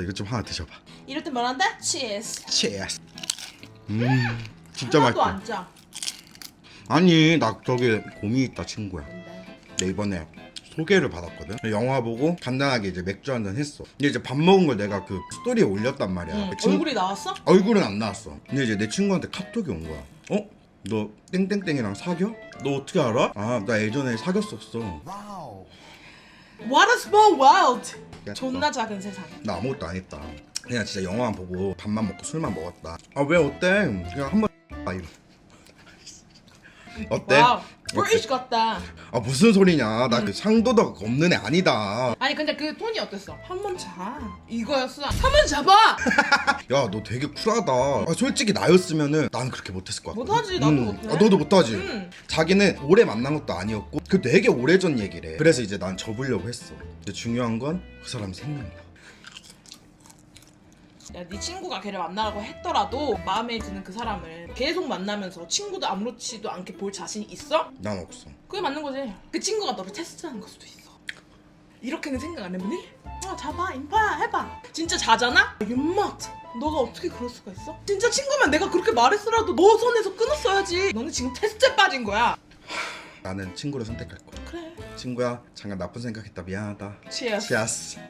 이거 좀 하나 드셔봐. 이럴 땐 뭐란다? 치즈. 치스. 음, 진짜 하나도 맛있다. 안 짜. 아니 나 저기 고민 있다 친구야. 내 이번에 소개를 받았거든. 영화 보고 간단하게 이제 맥주 한잔 했어. 근데 이제 밥 먹은 걸 내가 그 스토리에 올렸단 말이야. 응, 그 친- 얼굴이 나왔어? 얼굴은 안 나왔어. 근데 이제 내 친구한테 카톡이 온 거야. 어? 너 땡땡땡이랑 사겨? 너 어떻게 알아? 아, 나 예전에 사귀었었어. What a small world. 야, 존나 작은 세상. 나 아무것도 안 했다. 그냥 진짜 영화만 보고 밥만 먹고 술만 먹었다. 아, 왜 어때? 그냥 한번 아, 이거. 어때? 와우. 브리티시 같다. 아, 무슨 소리냐? 나 그 상도덕 없는 애 아니다. 아니 근데 그 톤이 어땠어? 한 번 자. 이거였어. 한번 잡아. 야, 너 되게 쿨하다. 아, 솔직히 나였으면은 난 그렇게 못했을 것 같아. 못하지, 나도 못해. 아, 너도 못하지. 응. 자기는 오래 만난 것도 아니었고 그 되게 오래전 얘기래. 그래서 이제 난 접으려고 했어. 근데 중요한 건 그 사람이 생각나. 야, 네 친구가 걔를 만나라고 했더라도 마음에 드는 그 사람을 계속 만나면서 친구도 아무렇지도 않게 볼 자신 있어? 난 없어. 그게 맞는 거지. 그 친구가 너를 테스트하는 걸 수도 있어. 이렇게는 생각 안 해보니? 아, 잡아, 인파야, 해봐. 진짜 자잖아? 윤막. 너가 어떻게 그럴 수가 있어? 진짜 친구면 내가 그렇게 말했으라도 너 선에서 끊었어야지. 너는 지금 테스트에 빠진 거야. 나는 친구를 선택할 거야. 그래. 친구야, 잠깐 나쁜 생각했다. 미안하다. 치아. 치아스.